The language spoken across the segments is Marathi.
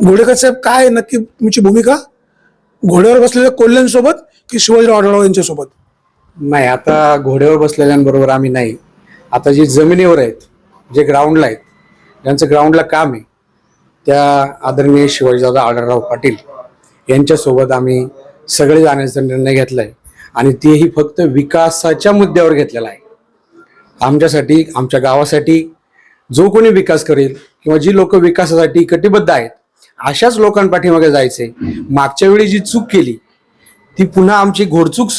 घोडेकर साहेब काय नक्की तुमची भूमिका? घोड्यावर बसलेल्या कोल्ह्यांसोबत की शिवाजीराव आढळराव यांच्यासोबत? नाही आता घोड्यावर बसलेल्यांबरोबर आम्ही नाही. आता जे जमिनीवर आहेत जे ग्राउंडला आहेत ज्यांचं ग्राउंडला काम आहे त्या आदरणीय शिवाजीदादा आढळराव पाटील यांच्यासोबत आम्ही सगळे जाण्याचा निर्णय घेतला आहे आणि तेही फक्त विकासाच्या मुद्द्यावर घेतलेला आहे. आमच्यासाठी आमच्या गावासाठी जो कोणी विकास करेल किंवा जी लोक विकासासाठी कटिबद्ध आहेत अशाच लोकांपाठीमागे जायचे मागच्या वेळी जी चूक केली ती पुन्हा आमची घोडचूक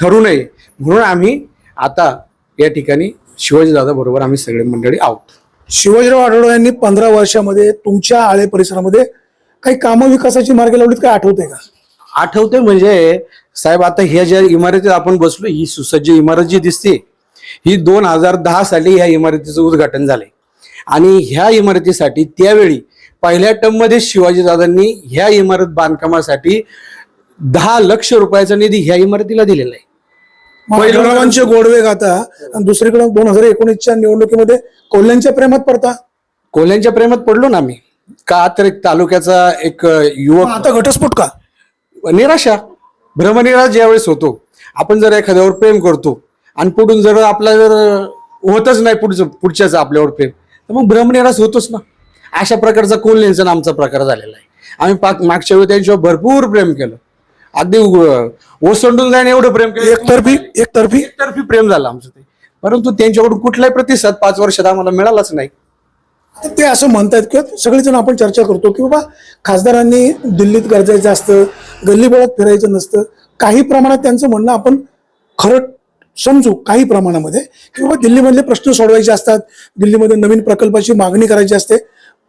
ठरू नये. म्हणून आम्ही आता या ठिकाणी शिवाजीदादा बरोबर आम्ही सगळे मंडळी आहोत. शिवाजीराव आढळराव यांनी पंधरा वर्षामध्ये तुमच्या आळे परिसरामध्ये काही कामं विकासाची मार्ग लावलीत काय आठवते का? आठवते म्हणजे साहेब आता ह्या ज्या इमारतीत आपण बसलो ही सुसज्ज इमारत जी दिसते ही दोन हजार दहा साली ह्या इमारतीचं उद्घाटन झालंय. आणि ह्या इमारतीसाठी त्यावेळी पहिल्या टर्ममध्ये शिवाजीदादांनी ह्या इमारत बांधकामासाठी दहा लक्ष रुपयाचा निधी ह्या इमारतीला दिलेला आहे. आढळरावांचे गोडवे गाता आणि दुसरीकडे दोन हजार एकोणीसच्या निवडणुकीमध्ये कोल्ह्यांच्या प्रेमात पडता. कोल्ह्यांच्या प्रेमात पडलो ना आम्ही. का तर एक तालुक्याचा एक युवक आता घटस्फोट का? निराशा. भ्रमनिराश ज्यावेळेस होतो आपण जर एखाद्यावर प्रेम करतो आणि पुढून जर आपला जर होतच नाही पुढचं पुढच्याच आपल्यावर प्रेम तर मग भ्रमनिराश होतोच ना. अशा प्रकारचा कोल्हेंचा आमचा प्रकार झालेला आहे. आम्ही पाक मागच्या वेळी त्यांच्यावर भरपूर प्रेम केलं. अगदी ओसंडून जाणे एवढं प्रेम केलं. एकतर्फी एकतर्फी? एकतर्फी प्रेम झालं आमचं ते. परंतु त्यांच्याकडून कुठलाही प्रतिसाद पाच वर्षात आम्हाला मिळालाच नाही. ते असं म्हणतात किंवा सगळेजण आपण चर्चा करतो की बाबा खासदारांनी दिल्लीत गरजायचं असतं गल्लीबोळात फिरायचं नसतं काही प्रमाणात त्यांचं म्हणणं आपण खरं समजू काही प्रमाणामध्ये. की बाबा दिल्लीमधले प्रश्न सोडवायचे असतात दिल्लीमध्ये नवीन प्रकल्पाची मागणी करायची असते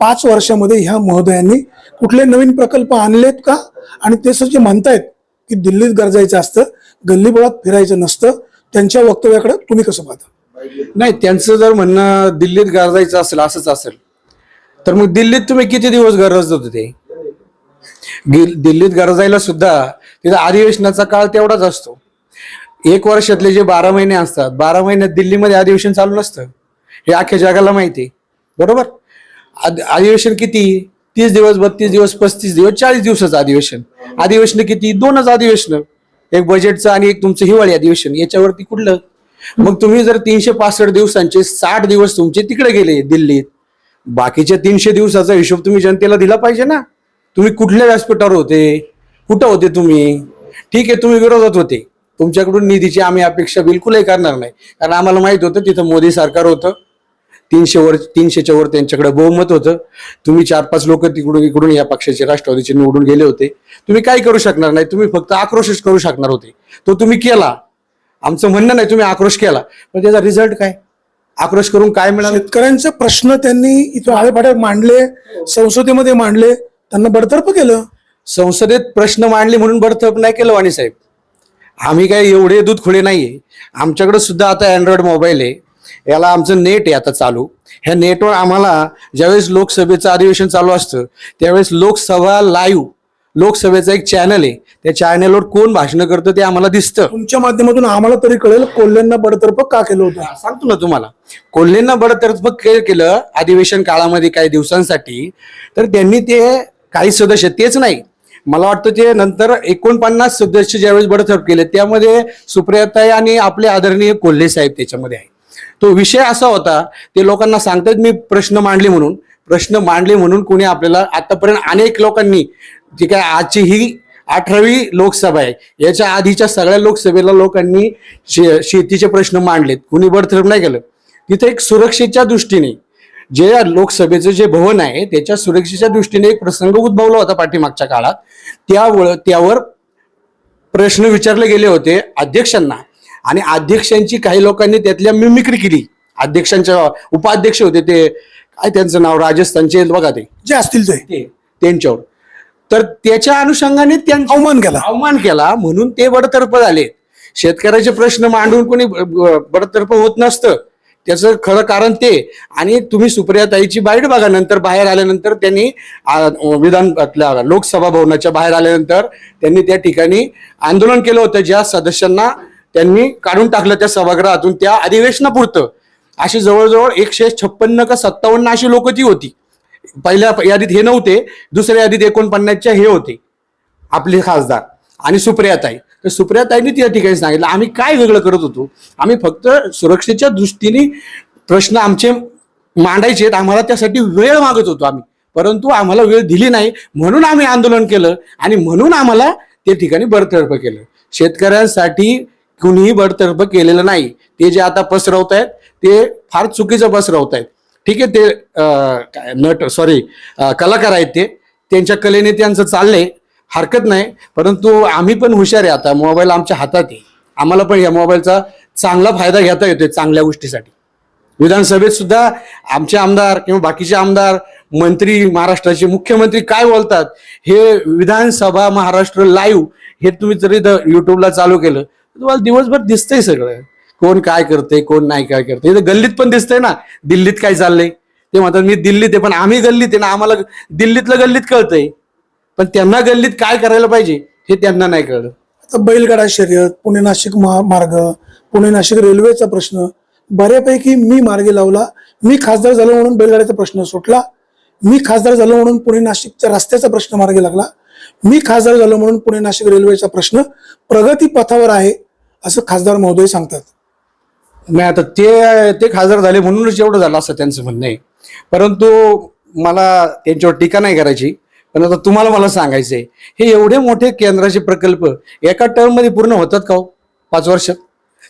पाच वर्षामध्ये ह्या महोदयांनी कुठले नवीन प्रकल्प आणलेत का? आणि ते जे म्हणतायत की दिल्लीत गरजायचं असतं गल्लीबोळात फिरायचं नसतं त्यांच्या वक्तव्याकडे तुम्ही कसं पाहता? नाही त्यांचं जर म्हणणं दिल्लीत गरजायचं असेल असंच असेल तर मग दिल्लीत तुम्ही किती दिवस गरजत होते ते? दिल्लीत गरजायला सुद्धा तिथं अधिवेशनाचा काळ तेवढाच असतो. एक वर्षातले जे बारा महिने असतात बारा महिन्यात दिल्लीमध्ये अधिवेशन चालू नसतं. हे अख्ख्या जगाला माहिती आहे. बरोबर? अधिवेशन किती? तीस दिवस बत्तीस दिवस पस्तीस दिवस चाळीस दिवसाचं अधिवेशन. अधिवेशन किती? दोनच अधिवेशन. एक बजेटचं आणि एक तुमचं हिवाळी अधिवेशन. याच्यावरती कुठलं? मग तुम्ही जर तीनशे पासष्ट दिवसांचे साठ दिवस तुमचे तिकडे गेले दिल्लीत. बाकीच्या तीनशे दिवसाचा हिशोब तुम्ही जनतेला दिला पाहिजे ना. तुम्ही कुठल्या व्यासपीठावर होते? कुठं होते तुम्ही? ठीक आहे तुम्ही विरोधात होते. तुमच्याकडून निधीची आम्ही अपेक्षा बिलकुलही करणार नाही. कारण आम्हाला माहीत होतं तिथं मोदी सरकार होतं. तीनशे वर तीनशेच्या वर त्यांच्याकडे बहुमत होतं. तुम्ही चार पाच लोक तिकडून इकडून या पक्षाचे राष्ट्रवादीचे निवडून गेले होते. तुम्ही काय करू शकणार नाही. तुम्ही फक्त आक्रोशच करू शकणार होते. तो तुम्ही केला. आमचं म्हणणं नाही तुम्ही आक्रोश केला. पण त्याचा रिझल्ट काय? आक्रोश करून काय मिळालं? शेतकऱ्यांचे प्रश्न त्यांनी इथं आळेपाड्यात मांडले संसदेमध्ये मांडले त्यांना बडतर्फ केलं. संसदेत प्रश्न मांडले म्हणून बडतप नाही केलं वाणी साहेब. आम्ही काय एवढे दूध खुले नाहीये. आमच्याकडे सुद्धा आता अँड्रॉइड मोबाईल आहे. याला आमचं नेट आहे आता चालू. ह्या नेटवर आम्हाला ज्यावेळेस लोकसभेचं अधिवेशन चालू असतं त्यावेळेस लोकसभा लाईव्ह लोकसभेचं एक चॅनल आहे. त्या चॅनलवर कोण भाषण करतं ते आम्हाला दिसतं. तुमच्या माध्यमातून आम्हाला तरी कळेल कोल्ह्यांना बडतर्फ का केलं होतं? सांगतो ना तुम्हाला. कोल्हेंना बडतर्फ केलं अधिवेशन काळामध्ये काही दिवसांसाठी तर त्यांनी ते काही सदस्य तेच नाही. मला वाटतं ते नंतर एकोणपन्नास सदस्य ज्यावेळेस बडतर्फ केले त्यामध्ये सुप्रियाताई आणि आपले आदरणीय कोल्हे साहेब त्याच्यामध्ये आहे तो विषय असा होता ते लोकांना सांगतात मी प्रश्न मांडले म्हणून. प्रश्न मांडले म्हणून कोणी आपल्याला आतापर्यंत अनेक लोकांनी जी काय आजची ही अठरावी लोकसभा आहे याच्या आधीच्या सगळ्या लोकसभेला लोकांनी शे शेतीचे प्रश्न मांडलेत. कुणी बडतर्फ नाही केलं. तिथे एक सुरक्षेच्या दृष्टीने जे लोकसभेचं जे भवन आहे त्याच्या सुरक्षेच्या दृष्टीने एक प्रसंग उद्भवला होता पाठीमागच्या काळात. त्यावर त्यावर प्रश्न विचारले गेले होते अध्यक्षांना. आणि अध्यक्षांची काही लोकांनी त्यातल्या मिमिक्री केली. अध्यक्षांच्या उपाध्यक्ष होते ते. काय त्यांचं नाव? राजस्थानचे बघा ते. जे असतील ते. ते त्यांच्यावर. तर त्याच्या अनुषंगाने त्यांचा अवमान केला. अवमान केला. म्हणून ते बडतर्फ झाले. शेतकऱ्याचे प्रश्न मांडून कोणी बडतर्फ होत नसतं. त्याचं खरं कारण ते. आणि तुम्ही सुप्रियाताईची बाईट बघा नंतर बाहेर आल्यानंतर त्यांनी विधान लोकसभा भवनाच्या बाहेर आल्यानंतर त्यांनी त्या ठिकाणी आंदोलन केलं होतं. ज्या सदस्यांना त्यांनी काढून टाकलं त्या सभागृहातून त्या अधिवेशनापुरतं. अशी जवळजवळ एकशे छप्पन्न का सत्तावन्न अशी लोक ती होती. पहिल्या यादीत हे नव्हते दुसऱ्या यादीत एकोणपन्नासच्या हे होते आपले खासदार आणि सुप्रियाताई. तर सुप्रियाताईंनी त्या ठिकाणी सांगितलं आम्ही काय वेगळं करत होतो? आम्ही फक्त सुरक्षेच्या दृष्टीने प्रश्न आमचे मांडायचे आम्हाला त्यासाठी वेळ मागत होतो आम्ही. परंतु आम्हाला वेळ दिली नाही म्हणून आम्ही आंदोलन केलं आणि म्हणून आम्हाला ते ठिकाणी बडतर्फ केलं. शेतकऱ्यांसाठी कुणीही बडतर्फ केलेलं नाही. ते जे आता पसरवत आहेत ते फार चुकीचं पसरवत आहेत ठीक आहे ते काय, नट सॉरी कलाकार आहेत ते. त्यांच्या कलेने त्यांचं चाललंय हरकत नाही. परंतु आम्ही पण हुशार आहे आता. मोबाईल आमच्या हातात आहे. आम्हाला पण या मोबाईलचा चांगला फायदा घेता येतोय चांगल्या गोष्टीसाठी. विधानसभेत सुद्धा आमचे आमदार किंवा बाकीचे आमदार मंत्री महाराष्ट्राचे मुख्यमंत्री काय बोलतात हे विधानसभा महाराष्ट्र लाईव्ह हे तुम्ही जरी युट्यूबला चालू केलं तुम्हाला दिवसभर दिसतंय सगळं. कोण काय करते कोण नाही काय करते हे गल्लीत पण दिसतंय ना दिल्लीत काय चाललंय ते म्हणतात मी दिल्लीत आहे पण आम्ही गल्लीत आहे ना आम्हाला दिल्लीतलं गल्लीत कळतंय. पण त्यांना गल्लीत काय करायला पाहिजे हे त्यांना नाही कळलं. आता बैलगाडा शर्यत पुणे नाशिक महा- मार्ग पुणे नाशिक रेल्वेचा प्रश्न. बऱ्यापैकी मी मार्गी लावला. मी खासदार झालो म्हणून बैलगाड्याचा प्रश्न सुटला. मी खासदार झालो म्हणून पुणे नाशिकच्या रस्त्याचा प्रश्न मार्गी लागला. मी खासदार झालो म्हणून पुणे नाशिक रेल्वेचा प्रश्न प्रगतीपथावर आहे असं खासदार महोदय सांगतात. नाही आता ते ते खासदार झाले म्हणूनच एवढं झालं असं त्यांचं म्हणणं आहे. परंतु मला त्यांच्यावर टीका नाही करायची पण आता तुम्हाला मला सांगायचंय हे एवढे मोठे केंद्राचे प्रकल्प एका टर्ममध्ये पूर्ण होतात का हो? पाच वर्षात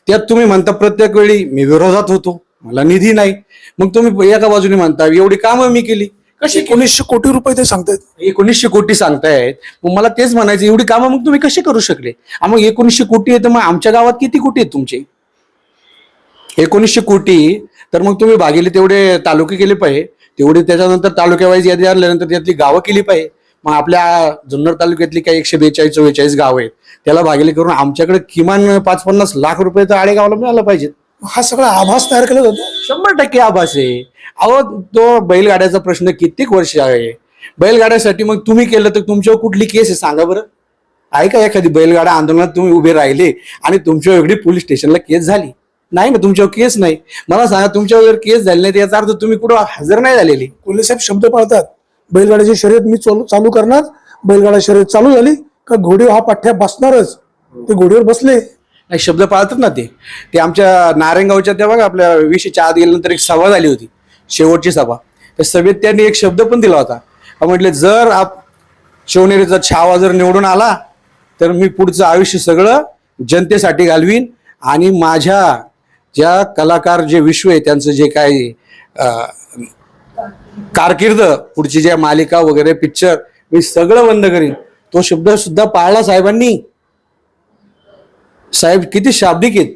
त्यात तुम्ही म्हणता प्रत्येक वेळी मी विरोधात होतो मला निधी नाही. मग तुम्ही एका बाजूने म्हणता एवढी कामं मी केली. कशी एकोणीसशे कोटी रुपये ते सांगतायत. एकोणीसशे कोटी सांगतायत. मग मला तेच म्हणायचं एवढी कामं मग तुम्ही कशी करू शकले? आ मग एकोणीसशे कोटी आहे तर मग आमच्या गावात किती कोटी आहेत तुमचे? एकोणीसशे कोटी तर मग तुम्ही भागेले तेवढे तालुके केले पाहिजे. तेवढे त्याच्यानंतर तालुक्यावाईज यादी आणल्यानंतर त्यातली गावं केली पाहिजे. मग आपल्या जुन्नर तालुक्यातली काही एकशे बेचाळीस चव्वेचाळीस गाव आहेत. त्याला भागेले करून आमच्याकडे किमान पाच पन्नास लाख रुपये तर आडेगावला मिळायला पाहिजेत. हा सगळा आभास तयार केला जातो. शंभर टक्के आभास आहे. अहो तो बैलगाड्याचा प्रश्न कित्येक वर्ष आहे. बैलगाड्यासाठी मग तुम्ही केलं तर तुमच्यावर कुठली केस आहे? सांगा बरं. आहे का एखादी बैलगाडा आंदोलनात तुम्ही उभे राहिले आणि तुमच्यावर एवढी पोलीस स्टेशनला केस झाली? नाही ना तुमच्यावर केस नाही. मला सांगा तुमच्यावर जर केस झाली नाही याचा अर्थ तुम्ही कुठं हजर नाही झालेली? कोल्हे साहेब शब्द पाळतात. बैलगाड्याची शर्यत मी चालू चालू करणार. बैलगाडा शर्यत चालू झाली का घोडीवर हा पाठ्या बसणारच. ते घोडीवर बसले. नाही शब्द पाळतात ना ते. ते आमच्या नारायणगावच्या त्या बघा आपल्या विषयीच्या आत गेल्यानंतर एक सभा झाली होती शेवटची सभा. त्या सभेत त्यांनी एक शब्द पण दिला होता. म्हटले जर आप शिवनेरीचा छावा जर निवडून आला तर मी पुढचं आयुष्य सगळं जनतेसाठी घालवीन आणि माझ्या ज्या कलाकार जे विश्व आहे त्यांचं जे काही कारकिर्द कारकीर्द पुढची ज्या मालिका वगैरे पिक्चर मी सगळं बंद करीन. तो शब्द सुद्धा पाळला साहेबांनी. साहेब किती शाब्दिक आहेत?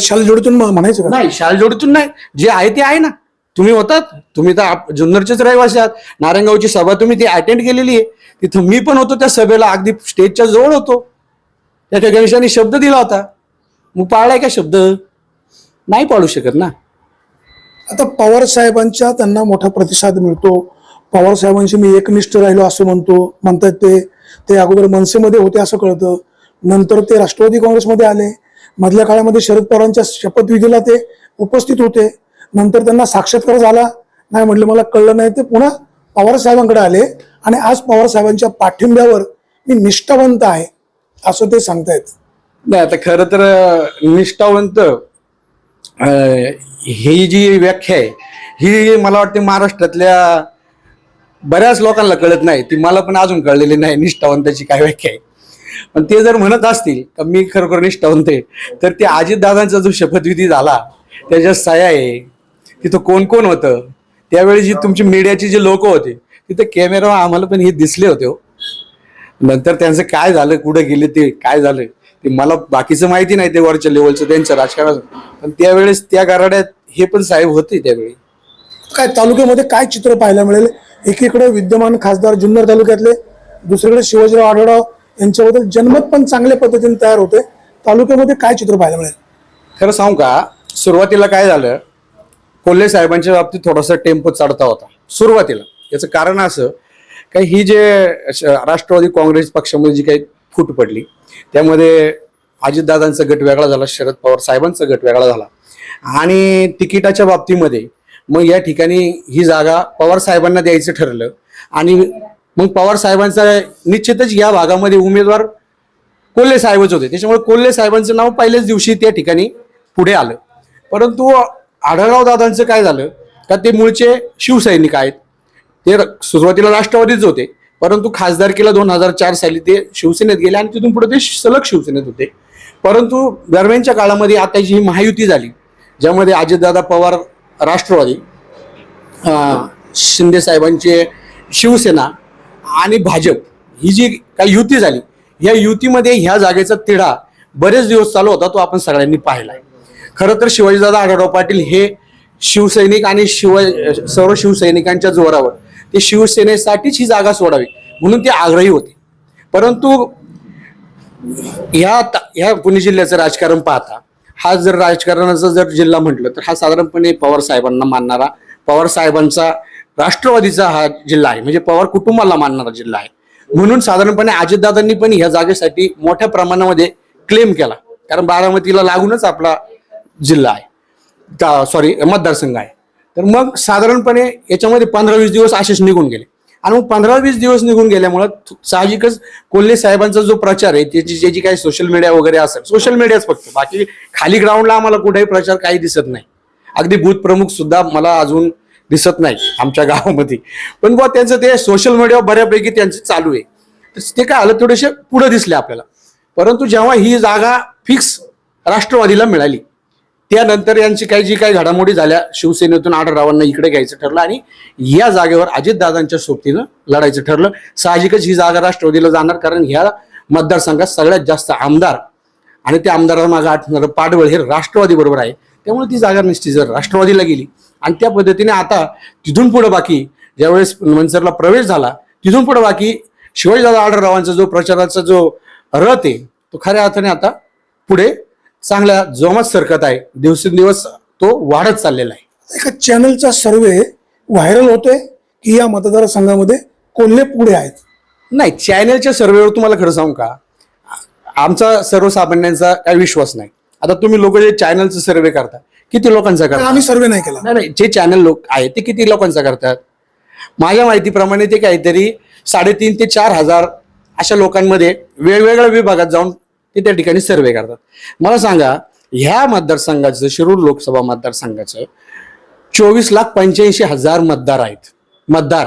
शाल जोडीतून म- म्हणायचं का? नाही शाल जोडीतून नाही. जे आहे ते आहे ना. तुम्ही होतात. तुम्ही तर आप- जुन्नरचेच रहिवासी आहात. नारायणगावची सभा तुम्ही ती अटेंड केलेली आहे. तिथं मी पण होतो. त्या सभेला अगदी स्टेजच्या जवळ होतो. त्या ठिकाणी गणेशांनी शब्द दिला होता. मग पाळलाय का शब्द? नाही पाळू शकत ना. आता पवार साहेबांच्या त्यांना मोठा प्रतिसाद मिळतो. पवार साहेबांशी मी एकनिष्ठ राहिलो असं म्हणतो. म्हणतात ते ते अगोदर मनसेमध्ये होते असं कळतं. नंतर ते राष्ट्रवादी काँग्रेसमध्ये आले. मधल्या काळामध्ये शरद पवारांच्या शपथविधीला ते उपस्थित होते. नंतर त्यांना साक्षात्कार झाला. नाही म्हटलं मला कळलं नाही. ते पुन्हा पवार साहेबांकडे आले. आणि आज पवार साहेबांच्या पाठिंब्यावर मी निष्ठावंत आहे असं ते सांगतायत. नाही आता खरं तर निष्ठावंत ही जी व्याख्या आहे ही मला वाटते महाराष्ट्रातल्या बऱ्याच लोकांना कळत नाही. ती मला पण अजून कळलेली नाही निष्ठावंताची काय व्याख्या आहे. पण ते जर म्हणत असतील का मी खरोखर निष्ठावंत तर ते अजितदादांचा जो शपथविधी झाला त्याच्या सह्या आहे. तिथं कोण कोण होतं? त्यावेळी जी तुमची मीडियाची जे लोक होते तिथे कॅमेरा आम्हाला पण हे दिसले होते हो. नंतर त्यांचं काय झालं कुठं गेले ते काय झालं ते मला बाकीचं माहिती नाही ते वरच्या लेवलचं त्यांचं राजकारणाचं. पण त्यावेळेस त्या गाराड्यात हे पण साहेब होते त्यावेळी. काय तालुक्यामध्ये काय चित्र पाहायला मिळेल? एकीकडे विद्यमान खासदार जुन्नर तालुक्यातले दुसरीकडे शिवाजीराव आढळराव यांच्याबद्दल जनमत पण चांगल्या पद्धतीने तयार होते. तालुक्यामध्ये काय चित्र पाहायला मिळेल? खरं सांगू का सुरुवातीला काय झालं कोल्हे साहेबांच्या बाबतीत थोडासा टेम्पो चढता होता. सुरुवातीला. याचं कारण असं का ही जे श- राष्ट्रवादी काँग्रेस पक्षामध्ये जी काही फूट पडली त्यामध्ये अजितदादांचा गट वेगळा झाला शरद पवार साहेबांचा गट वेगळा झाला. आणि तिकिटाच्या बाबतीमध्ये मग या ठिकाणी ही जागा पवार साहेबांना द्यायचं ठरलं आणि मग पवार साहेबांचा निश्चितच या भागामध्ये उमेदवार कोल्हे साहेबच होते. त्याच्यामुळे कोल्हे साहेबांचं नाव पहिल्याच दिवशी त्या ठिकाणी पुढे आलं. परंतु आढळराव दादांचं काय झालं? का ते मूळचे शिवसैनिक आहेत. ते र- सुरुवातीला राष्ट्रवादीच होते. परंतु खासदारकीला दोन हजार चार साली ते शिवसेनेत गेले आणि तिथून पुढे ते सलग शिवसेनेत होते. परंतु दरम्यानच्या काळामध्ये आता जी महायुती झाली ज्यामध्ये अजितदादा पवार राष्ट्रवादी शिंदे साहेबांचे शिवसेना आणि भाजप ही जी काही युती झाली या युतीमध्ये ह्या जागेचा तिढा बरेच दिवस चालू होता तो आपण सगळ्यांनी पाहिला खरं तर शिवाजीदादा आढळराव पाटील हे शिवसैनिक आणि शिव सर्व शिवसैनिकांच्या जोरावर ते शिवसेनेसाठीच ही जागा सोडावी म्हणून ते आग्रही होते. परंतु ह्या ह्या पुणे जिल्ह्याचं राजकारण पाहता हा जर राजकारणाचा जर जिल्हा म्हटलं तर हा साधारणपणे पवार साहेबांना मानणारा पवार साहेबांचा राष्ट्रवादीचा हा जिल्हा आहे म्हणजे पवार कुटुंबाला मानणारा जिल्हा आहे. म्हणून साधारणपणे अजितदादांनी पण ह्या जागेसाठी मोठ्या प्रमाणामध्ये क्लेम केला. कारण बारामतीला लागूनच आपला जिल्हा आहे. सॉरी मतदारसंघ आहे. तर मग साधारणपणे याच्यामध्ये पंधरा वीस दिवस असेच निघून गेले. आणि मग पंधरा वीस दिवस निघून गेल्यामुळं साहजिकच कोल्हे साहेबांचा जो प्रचार आहे त्याची ज्याची काही सोशल मीडिया वगैरे असेल सोशल मीडियाच फक्त. बाकी खाली ग्राउंडला आम्हाला कुठेही प्रचार काही दिसत नाही. अगदी बूथ प्रमुख सुद्धा मला अजून दिसत नाही आमच्या गावामध्ये. पण बुवा त्यांचं ते सोशल मीडियावर बऱ्यापैकी त्यांचं चालू आहे. तर ते काय आलं थोडेसे पुढे दिसले आपल्याला. परंतु जेव्हा ही जागा फिक्स राष्ट्रवादीला मिळाली त्यानंतर यांची काही जी काही घडामोडी झाल्या शिवसेनेतून आढळरावांना इकडे घ्यायचं ठरलं आणि या जागेवर अजितदादांच्या सोबतीनं लढायचं ठरलं. साहजिकच ही जागा राष्ट्रवादीला जाणार कारण ह्या मतदारसंघात सगळ्यात जास्त आमदार आणि त्या आमदारामागे आठवणारं पाडवळ हे राष्ट्रवादी बरोबर आहे. त्यामुळे ती जागा निश्चित जर राष्ट्रवादीला गेली आणि त्या पद्धतीने आता तिथून पुढे बाकी ज्यावेळेस मनसरला प्रवेश झाला तिथून पुढे बाकी शिवाजीदादा आढळरावांचा जो प्रचाराचा जो रथ आहे तो खऱ्या अर्थाने आता पुढे चांगल्या जोमात सरकत आहे. दिवसेंदिवस तो वाढत चाललेला आहे. एका चॅनलचा सर्वे व्हायरल होतोय की या मतदारसंघामध्ये कोल्हे पुढे आहेत. नाही चॅनलच्या सर्वेवर तुम्हाला खरं सांगू का? आमचा सर्वसामान्यांचा काही विश्वास नाही. आता तुम्ही लोक जे चॅनलचं सर्वे करता किती लोकांचा पण करता? आम्ही सर्वे नाही केला. नाही नाही जे चॅनल लोक आहेत ते किती लोकांचा करतात? माझ्या माहितीप्रमाणे ते काहीतरी साडेतीन ते चार हजार अशा लोकांमध्ये वेगवेगळ्या विभागात जाऊन ते त्या ठिकाणी सर्वे करतात. मला सांगा ह्या मतदारसंघाचं शिरूर लोकसभा मतदारसंघाचं चोवीस लाख पंच्याऐंशी हजार मतदार आहेत. मतदार.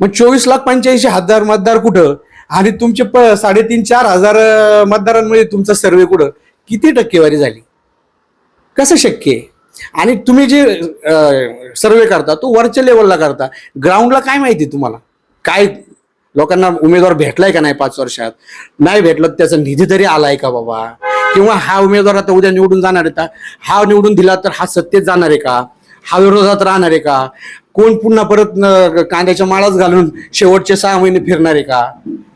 मग चोवीस लाख पंच्याऐंशी हजार मतदार कुठं? आणि तुमचे प साडेतीन चार हजार मतदारांमध्ये तुमचा सर्वे कुठं? किती टक्केवारी झाली? कसं शक्य आहे? आणि तुम्ही जे सर्वे करता तो वरच्या लेवलला करता. ग्राउंडला काय माहिती तुम्हाला? काय लोकांना उमेदवार भेटलाय का नाही पाच वर्षात? नाही भेटलं त्याचा निधी तरी आलाय का बाबा? किंवा हा उमेदवार आता उद्या निवडून जाणार आहे का? हा निवडून दिला तर हा सत्तेत जाणार आहे का? हा विरोधात राहणार आहे का? कोण पुन्हा परत कांद्याच्या माळाच घालून शेवटचे सहा महिने फिरणार आहे का?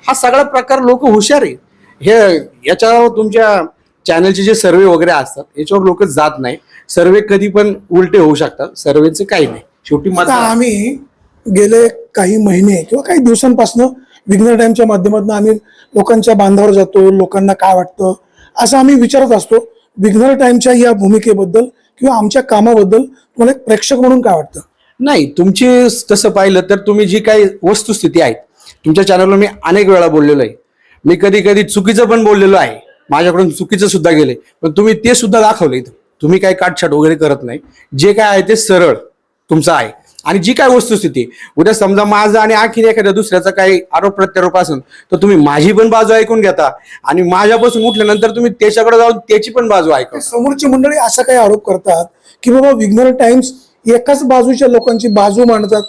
हा सगळा प्रकार लोक हुशार आहे. हे याच्यावर तुमच्या चॅनलचे जे सर्वे वगैरे असतात याच्यावर लोक जात नाही. सर्वे कधी पण उलटे होऊ शकतात. सर्वेचं काही नाही. शेवटी आता मतदार आम्ही गेले काही महिने किंवा काही दिवसांपासून विघ्न टाइमच्या माध्यमातून आम्ही लोकांच्या बांधावर जातो लोकांना काय वाटतं असं आम्ही विचारत असतो. विघ्नर टाइमच्या या भूमिकेबद्दल किंवा आमच्या कामाबद्दल तुम्हाला एक प्रेक्षक म्हणून काय वाटतं? नाही तुमची तसं पाहिलं तर तुम्ही जी काही वस्तुस्थिती आहे तुमच्या चॅनलवर मी अनेक वेळा बोललेलो आहे. मी कधी कधी चुकीचं पण बोललेलो आहे. माझ्याकडून चुकीचं सुद्धा गेले. पण तुम्ही ते सुद्धा दाखवले इथं. तुम्ही काही काटछाट वगैरे करत नाही. जे काय आहे ते सरळ तुमचं आहे. आणि जी काय वस्तुस्थिती उद्या समजा माझं आणि आणखीन एखाद्या दुसऱ्याचा काही आरोप प्रत्यारोप असेल तर तुम्ही माझी पण बाजू ऐकून घेता. आणि माझ्यापासून उठल्यानंतर तुम्ही त्याच्याकडे जाऊन त्याची पण बाजू ऐका. समोरची मंडळी असा काही आरोप करतात की बाबा विघ्नर टाइम्स एकाच बाजूच्या लोकांची बाजू मांडतात.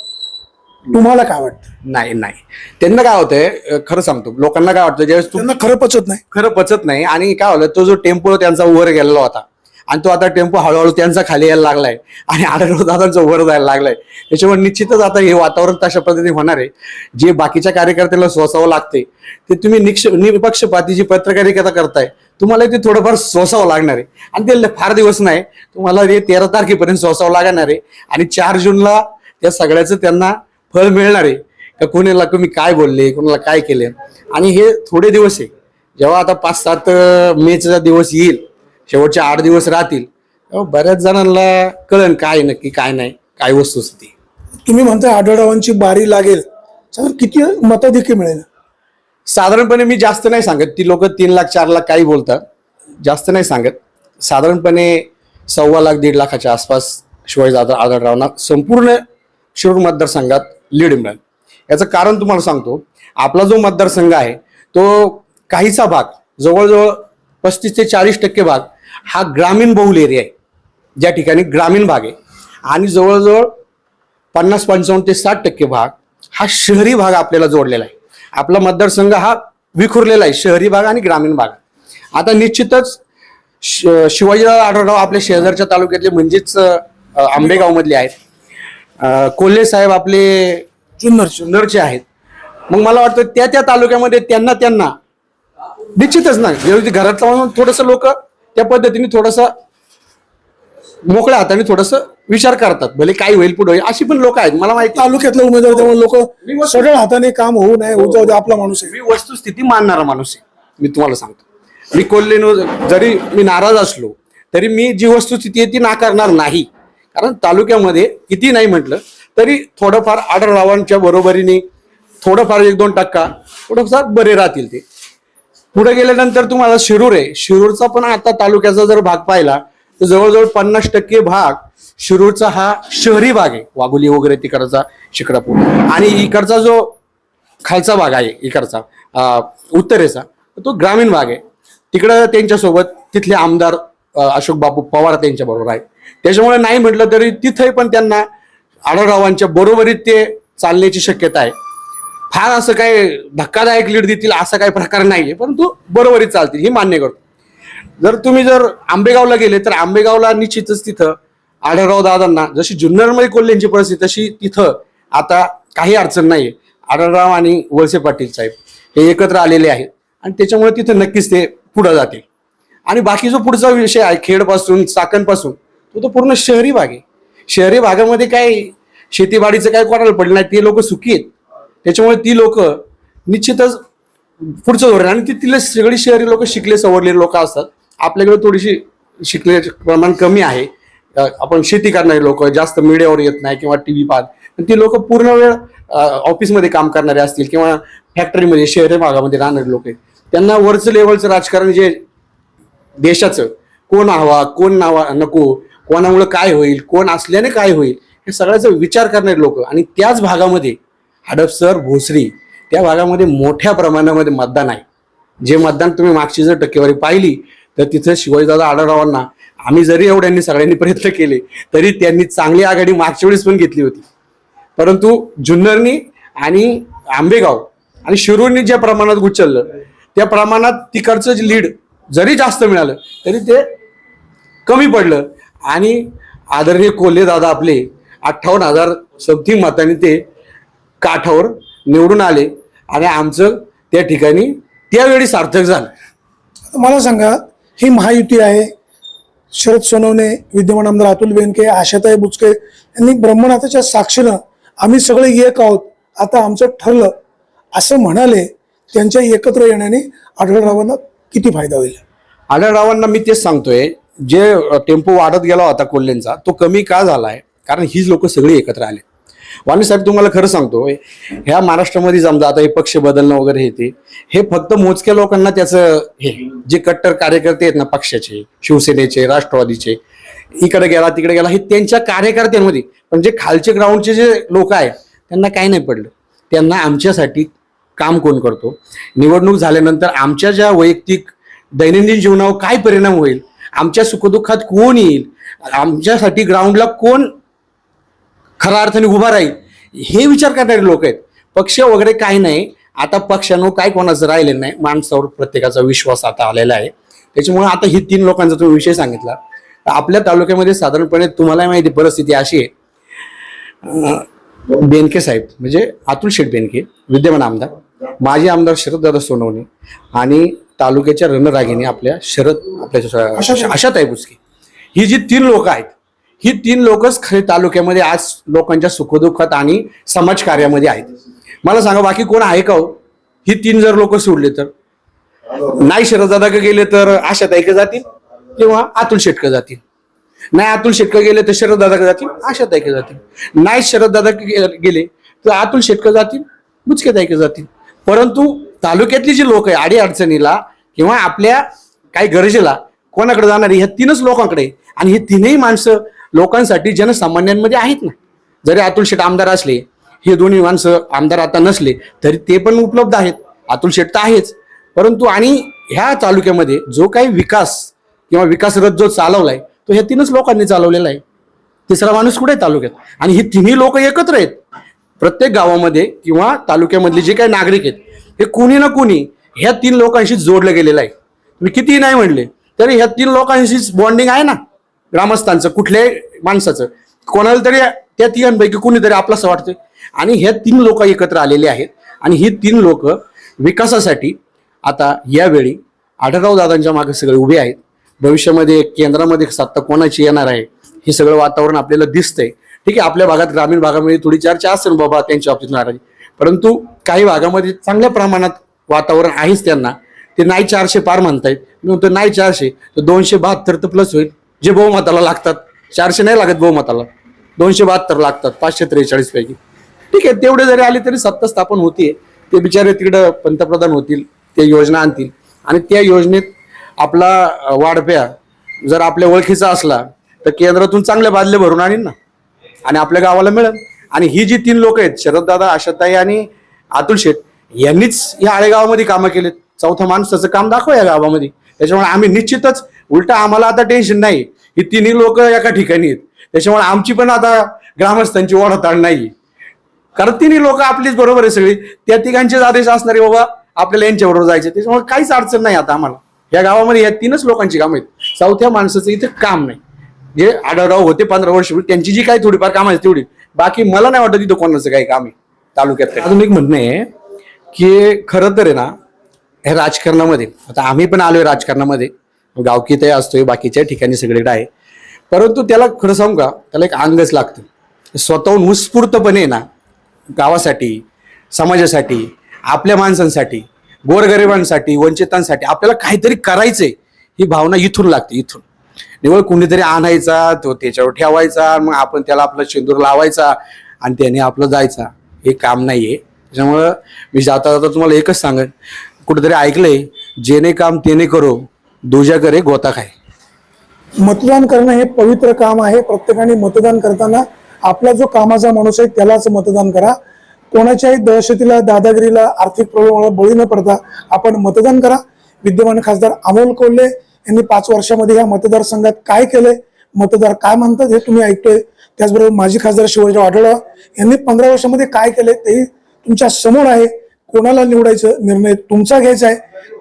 तुम्हाला काय वाटतं? नाही नाही. त्यांना काय होतंय खरं सांगतो लोकांना काय वाटतं ज्यावेळेस तू त्यांना खरं पचत नाही. खरं पचत नाही आणि काय होलं तो जो टेम्पो त्यांचा वर गेलेला होता आणि तो आता टेम्पो हळूहळू त्यांचा खाली यायला लागलाय आणि आढळराव दादांचा वर जायला लागलाय. त्याच्यामुळे निश्चितच आता हे वातावरण तशा पद्धतीने होणार आहे. जे बाकीच्या कार्यकर्त्याला सोसावं लागते ते तुम्ही निक्ष निपक्षपाती जी पत्रकारिता करताय तुम्हाला ते थोडंफार सोसावं लागणार आहे. आणि ते ल- फार दिवस नाही तुम्हाला ते तेरा तारखेपर्यंत सोसावं लागणार आहे. आणि चार जूनला त्या सगळ्याचं त्यांना फळ मिळणार? आहे का कोणाला तुम्ही काय बोलले? कोणाला काय केले? आणि हे थोडे दिवस आहे. जेव्हा आता पाच सात मेचा दिवस येईल शेवटचे आठ दिवस राहतील तेव्हा बऱ्याच जणांना कळन काय नक्की काय नाही काय वस्तुस्थिती. तुम्ही म्हणताय आढळरावांची बारी लागेल. तर किती मताधिक्य मिळेल? साधारणपणे मी जास्त नाही सांगत. ती लोक तीन लाख चार लाख काही बोलतात. जास्त नाही सांगत. साधारणपणे सव्वा लाख दीड लाखाच्या आसपास शिवाजी दादा आढळरावांना संपूर्ण शिरूर मतदारसंघात लीड मिळेल याचं कारण तुम्हाला सांगतो आपला जो मतदारसंघ आहे तो काहीचा भाग जवळजवळ पस्तीस ते चाळीस टक्के भाग हा ग्रामीण बहुल एरिया आहे. ज्या ठिकाणी ग्रामीण भाग आहे. आणि जवळजवळ पन्नास पंचावन्न ते साठ टक्के भाग हा शहरी भाग आपल्याला जोडलेला आहे. आपला मतदारसंघ हा विखुरलेला आहे शहरी भाग आणि ग्रामीण भाग. आता निश्चितच शिवाजीराव आढळराव आपल्या शेजारच्या तालुक्यातले म्हणजेच आंबेगावमधले आहेत. कोल्हे साहेब आपले जुन्नर जुन्नरचे आहेत. मग मला वाटतं त्या त्या तालुक्यामध्ये त्यांना त्यांना निश्चितच ना घरातलं म्हणून थोडंसं लोक त्या पद्धतीने थोडंसं मोकळ्या हाताने थोडंसं विचार करतात. भले काय होईल पुढे होईल अशी पण लोक आहेत. मला माहिती तालुक्यातले उमेदवार त्यामुळे लोक सरळ हाताने काम होऊ नये दे आपला माणूस आहे. मी वस्तुस्थिती मानणारा माणूस आहे. मी तुम्हाला सांगतो. मी कोल्हेनो जरी मी नाराज असलो तरी मी जी वस्तुस्थिती आहे ती नाकारणार नाही. कारण तालुक्यामध्ये किती नाही म्हटलं तरी थोडंफार आढळरावांच्या बरोबरीने थोडंफार एक दोन टक्का थोडंफार बरे राहतील ते. पुढे गेल्यानंतर तुम्हाला शिरूर आहे. शिरूरचा पण आता तालुक्याचा जर भाग पाहिला तर जवळजवळ पन्नास टक्के भाग शिरूरचा हा शहरी भाग आहे. वाघोली वगैरे तिकडचा शिक्रापूर. आणि इकडचा जो खालचा भाग आहे इकडचा उत्तरेचा तो ग्रामीण भाग आहे. तिकडं त्यांच्यासोबत तिथले आमदार अशोक बापू पवार त्यांच्याबरोबर आहे. त्याच्यामुळे नाही म्हटलं तरी तिथे पण त्यांना आढळरावांच्या बरोबरीत ते चालण्याची शक्यता आहे. फार असं काय धक्कादायक लीड देतील असा काही प्रकार नाहीये परंतु बरोबरीत चालतील ही मान्य करतो. जर तुम्ही जर आंबेगावला गेले तर आंबेगावला निश्चितच तिथं आढळराव दादांना जशी जुन्नरमध्ये कोल्ह्यांची परिस्थिती तशी तिथं आता काही अडचण नाही आढळराव आणि वळसे पाटील साहेब हे एकत्र आलेले आहेत आणि त्याच्यामुळे तिथं नक्कीच ते पुढं जातील. आणि बाकी जो पुढचा विषय आहे खेडपासून चाकणपासून तो तो पूर्ण शहरी भाग आहे. शहरी भागामध्ये काय शेतीबाडीचं काय कोणाला पडलं नाही ते लोक सुखी आहेत. त्याच्यामुळे ती लोक निश्चितच पुढचं धोरण आणि तिथले सगळी शहरी लोक शिकले सवरलेले लोक असतात. आपल्याकडे थोडीशी शिकण्याचे प्रमाण कमी आहे. आपण शेती करणारे लोक जास्त मीडियावर येत नाही किंवा टी व्ही पाहत पण ती लोक पूर्ण वेळ ऑफिसमध्ये काम करणारे असतील किंवा फॅक्टरीमध्ये शहरी भागामध्ये राहणारे लोक आहेत. त्यांना वरचं लेवलचं राजकारण जे देशाचं कोण हवा कोण नावा नको कोणामुळे काय होईल कोण असल्याने काय होईल हे सगळ्याचा विचार करणारे लोक. आणि त्याच भागामध्ये हडपसर भोसरी त्या भागामध्ये मोठ्या प्रमाणामध्ये मतदान आहे. जे मतदान तुम्ही मागची जर टक्केवारी पाहिली तर तिथं शिवाजीदादा आढळरावांना आम्ही जरी एवढ्यांनी सगळ्यांनी प्रयत्न केले तरी त्यांनी चांगली आघाडी मागच्या वेळेस पण घेतली होती. परंतु जुन्नरनी आणि आंबेगाव आणि शिरूरनी ज्या प्रमाणात उचललं त्या प्रमाणात तिकडचं लीड जरी जास्त मिळालं तरी ते कमी पडलं. आणि आदरणीय कोल्हे दादा आपले अठ्ठावन्न हजार समथिंग मतांनी ते काठावर निवडून आले आणि आमचं त्या ठिकाणी त्यावेळी सार्थक झालं. मला सांगा ही महायुती आहे. शरद सोनवणे विद्यमान आमदार अतुल बेनके आशाताई बुचके यांनी ब्रह्मनाथाच्या साक्षीनं आम्ही सगळे एक आहोत. आता आमचं ठरलं असं म्हणाले त्यांच्या एकत्र येण्याने आढळरावांना किती फायदा होईल? आढळरावांना मी तेच सांगतोय जे टेम्पो वाढत गेला होता कोल्हेंचा तो कमी का आहे कारण हीच लोक सगळी एकत्र आले. वाणी साहेब तुम्हाला खरं सांगतो ह्या महाराष्ट्रामध्ये समजा आता हे पक्ष बदलणं वगैरे हे ते हे फक्त मोजक्या लोकांना त्याचं हे जे कट्टर कार्यकर्ते आहेत ना पक्षाचे शिवसेनेचे राष्ट्रवादीचे इकडे गेला तिकडे गेला हे त्यांच्या कार्यकर्त्यांमध्ये पण जे खालचे ग्राउंडचे जे लोक आहेत त्यांना काही नाही पडलं. त्यांना आमच्यासाठी काम कोण करतो? निवडणूक झाल्यानंतर आमच्या ज्या वैयक्तिक दैनंदिन जीवनावर काय परिणाम होईल? आमच्या सुखदुःखात कोण येईल? आमच्यासाठी ग्राउंडला कोण खऱ्या अर्थाने उभा राहील? हे विचार करणारे लोक आहेत. पक्ष वगैरे काही नाही. आता पक्षानं काय कोणाचं राहिलेलं नाही. माणसावर प्रत्येकाचा विश्वास आता आलेला आहे. त्याच्यामुळे आता ही तीन लोकांचा तुम्ही विषय सांगितला. आपल्या तालुक्यामध्ये साधारणपणे तुम्हाला माहिती परिस्थिती अशी आहे. बेनके साहेब म्हणजे अतुल शेठ बेनके विद्यमान आमदार. माजी आमदार शरददादा सोनवणे आणि तालुक्याच्या रणरागिणी आपल्या शरद आपल्या आशाताई. आशाताई बुचके ही जी तीन लोक आहेत ही तीन लोकच खरे तालुक्यामध्ये आज लोकांच्या सुखदुःखात आणि समाजकार्यामध्ये आहेत. मला सांगा बाकी कोण आहे का हो? ही तीन जर लोक सोडले तर? नाही शरददादा का गेले तर आशाताई का जातील? किंवा अतुल शेटकर जातील? नाही अतुल शेटकर गेले तर शरद दादा जातील? आशा ताईके जातील? नाही शरद दादा गेले तर अतुल शेटकर जातील? बुचके ताईके जातील? परंतु तालुक्यातली जी लोक आहे आडी अडचणीला किंवा आपल्या काही गरजेला कोणाकडे जाणारी ह्या तीनच लोकांकडे आणि हे तीनही माणसं लोकांसाठी जनसामान्यांमध्ये आहेत ना. जरी अतुल शेठ आमदार असले हे दोन्ही माणसं आमदार आता नसले तरी ते पण उपलब्ध आहेत. अतुल शेठ तर आहेच. परंतु आणि ह्या तालुक्यामध्ये जो काही विकास किंवा विकास रथ जो चालवलाय तो ह्या तीनच लोकांनी चालवलेला आहे. तिसरा माणूस कुठे आहे तालुक्यात? आणि ही तिन्ही लोक एकत्र आहेत. प्रत्येक गावामध्ये किंवा तालुक्यामधले जे काही नागरिक आहेत हे कुणी ना कुणी ह्या तीन लोकांशी जोडलं गेलेलं आहे. मी कितीही नाही म्हणले तरी ह्या तीन लोकांशीच बॉन्डिंग आहे ना? ग्रामस्थांचं कुठल्याही माणसाचं. कोणाला तरी त्या तिघांपैकी कुणीतरी आपलं वाटतंय. आणि ह्या तीन लोक एकत्र आलेले आहेत. आणि ही तीन लोक विकासासाठी आता यावेळी आढळराव दादांच्या मागे सगळे उभे आहेत. भविष्यामध्ये केंद्रामध्ये सत्ता कोणाची येणार आहे हे सगळं वातावरण आपल्याला दिसतंय. ठीक आहे आपल्या भागात ग्रामीण भागामध्ये थोडी चर्चा असेल बाबा त्यांच्या बाबतीत नाराजी. परंतु काही भागामध्ये चांगल्या प्रमाणात वातावरण आहेच त्यांना. ते नाही चारशे पार म्हणतायत. मी म्हणतो नाही चारशे तर दोनशे बहात्तर तर प्लस होईल. जे बहुमताला लागतात. चारशे नाही लागत बहुमताला. दोनशे बहात्तर लागतात पाचशे त्रेचाळीस पैकी. ठीक आहे तेवढे जरी आले तरी सत्ता स्थापन होतीये. ते बिचारे तिकडं पंतप्रधान होतील ते योजना आणतील. आणि त्या योजनेत आपला वाढप्या जर आपल्या ओळखीचा असला तर केंद्रातून चांगले बादले भरून आणीन ना. आणि आपल्या गावाला मिळेल. आणि ही जी तीन लोक आहेत शरददादा आशाताई आणि अतुल शेठ यांनीच या आळेगावामध्ये कामं केलेत. चौथ्या माणसाचं काम दाखवा या गावामध्ये. त्याच्यामुळे आम्ही निश्चितच उलट आम्हाला आता टेन्शन नाही. ही तिन्ही लोक एका ठिकाणी आहेत. त्याच्यामुळे आमची पण आता ग्रामस्थांची ओढताण नाही. कारण तिन्ही लोक आपलीच बरोबर आहे सगळी. त्या तिघांचेच आदेश असणारे बाबा आपल्याला यांच्याबरोबर जायचे त्याच्यामुळे काहीच अडचण नाही आता आम्हाला. या गावामध्ये या तीनच लोकांची कामं आहेत. चौथ्या माणसाचं इथं काम नाही. जे आढळराव होते पंधरा वर्ष त्यांची जी काही थोडीफार काम आहे तेवढी. बाकी मला नाही वाटत इथं कोणाचं काही काम आहे. तालुक्यात अजून एक म्हणणं आहे की खरं तर आहे ना हे राजकारणामध्ये आता आम्ही पण आलोय राजकारणामध्ये गावकीतही असतोय बाकीच्या ठिकाणी सगळीकडे आहे. परंतु त्याला खरं सांगू का त्याला एक अंगच लागतं. स्वतःहून उत्स्फूर्तपणे ना गावासाठी समाजासाठी आपल्या माणसांसाठी गोरगरिबांसाठी वंचितांसाठी आपल्याला काहीतरी करायचंय ही भावना इथून लागते इथून. निवळ कुणीतरी आणायचा तो त्याच्यावर ठेवायचा मग आपण त्याला आपला शेंदूर लावायचा आणि त्याने आपलं जायचा. हे काम नाही आहे त्याच्यामुळं मी जाता जाता तुम्हाला एकच सांगेन. कुठेतरी ऐकलंय जेने काम तेने करो दुजा करे गोता खाय. मतदान करणं हे पवित्र काम आहे. प्रत्येकाने मतदान करताना आपला जो कामाचा माणूस आहे त्यालाच मतदान करा. कोणाच्याही दहशतीला दादागिरीला आर्थिक प्रभावाला बळी न पडता आपण मतदान करा. विद्यमान खासदार अमोल कोल्हे यांनी पाच वर्षामध्ये या मतदारसंघात काय केलंय मतदार काय म्हणतात हे तुम्ही ऐकतोय. त्याचबरोबर माजी खासदार शिवाजीराव आढळराव यांनी पंधरा वर्षामध्ये काय केले तेही तुमच्यासमोर आहे. कोणाला निवडायचं निर्णय तुमचा घ्यायचा आहे.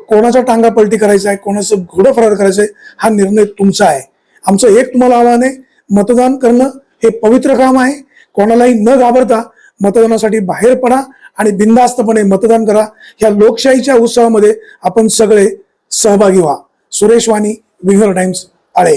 कोणाचा टांगा पलटी करायचा आहे. कोणाचं घोडं फरार करायचं आहे हा निर्णय तुमचा आहे. आमचं एक तुम्हाला आव्हान आहे मतदान करणं हे पवित्र काम आहे. कोणालाही न घाबरता मतदानासाठी बाहेर पडा आणि बिनधास्तपणे मतदान करा. या लोकशाहीच्या उत्सवामध्ये आपण सगळे सहभागी व्हा. सुरेश वाणी विंगर टाइम्स आळे.